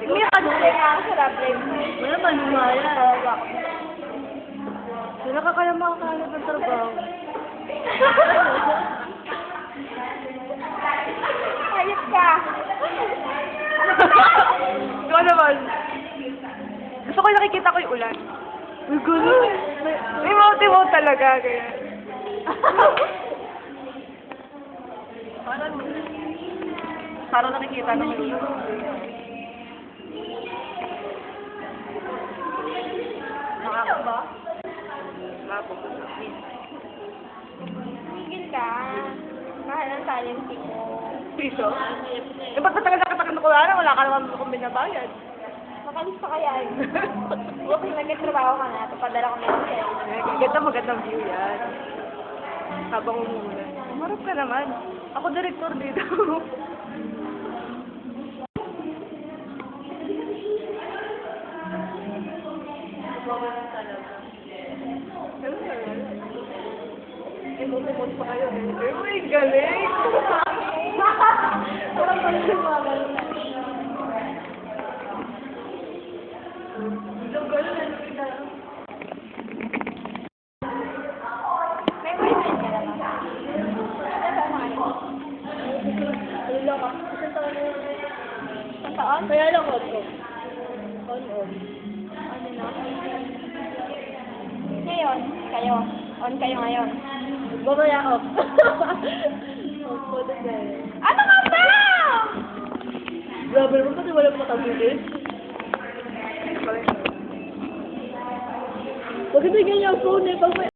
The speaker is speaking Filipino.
Hindi ka doon. Sarap lang. Wala ba lumala? Wala ka kaya makakalap ng trabaho. Ayos ka. Ikaw naman. Gusto ko nakikita ko yung ulan. Uy, gulo. May, may mountain talaga. Kaya. Parang nakikita naman yun. ka ba? Mapo. Tumigil ka. Mahal ang talent mo. Piso? Eh, ba't matagal na kapag nakuha wala ka naman kung binabayad. Makalis pa kaya yun. okay, nagkatrabaho ka na. Papadala ko na yun sa'yo. Ganda magandang view yan. Habang umuulan. Umarap ka naman. Ako director dito. Bawal talaga. Eh, bumumot. Eh, may ba? Ano ba? Ano ba? Ano ba? Ano ba? Ano ba? Ano ba? Ano ba? Ano ba? Ano ba? Ano ba? Ano ba? Ano ba? Ano ba? Ano ba? Ano ba? Ano? ngayon. Kayo. On kayo ngayon. Mamaya off. Eh. ano ka ba? Grabe naman kasi walang matagilid. Pagkita ganyan ang phone eh. Pag may